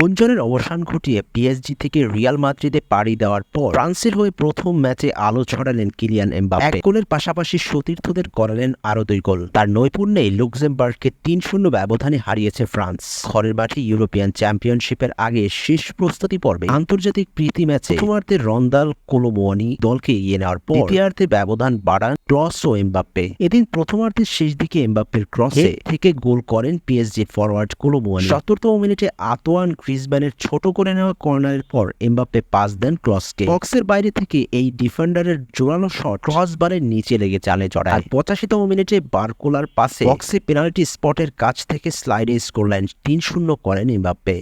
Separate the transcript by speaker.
Speaker 1: গুঞ্জনের অবসান ঘটিয়ে পিএসজি থেকে রিয়াল মাদ্রিদে পাড়ি দেওয়ার পর ফ্রান্সের হয়ে প্রথম ম্যাচে আলো ছড়ালেন কিলিয়ান এমবাপ্পে। এক গোলের পাশাপাশি সতীর্থদের করালেন আরও দুই গোল। তার নৈপুণ্যে লুক্সেমবার্গকে তিন শূন্য ব্যবধানে হারিয়েছে ফ্রান্স। ঘরের মাঠে ইউরোপিয়ান চ্যাম্পিয়নশিপের আগে শেষ প্রস্তুতি পর্বে আন্তর্জাতিক প্রীতি ম্যাচে প্রথমার্ধে রন্দাল কোলোমোয়ানি দলকে এগিয়ে নেওয়ার পর দ্বিতীয়ার্ধে ব্যবধান বাড়ান ক্রস ও এমবাপ্পে। এদিন প্রথমার্ধের শেষ দিকে এমবাপ্পের ক্রসে থেকে গোল করেন পিএসজি ফরওয়ার্ড কোলোমোয়ানি। সত্তরতম মিনিটে আতোয়ান গ্রিজম্যানের ছোট করে নেওয়া কর্নারের পর এমবাপ্পে পাস দেন ক্রসকে। বক্সের বাইরে থেকে এই ডিফেন্ডারের জোরালো শট ক্রস বারের নিচে লেগে চালে চড়ায়। পঁচাশিতম মিনিটে বারকোলার পাশে বক্সে পেনাল্টি স্পটের কাছ থেকে স্লাইডে স্কোরলাইন তিন শূন্য করেন এমবাপ্পে।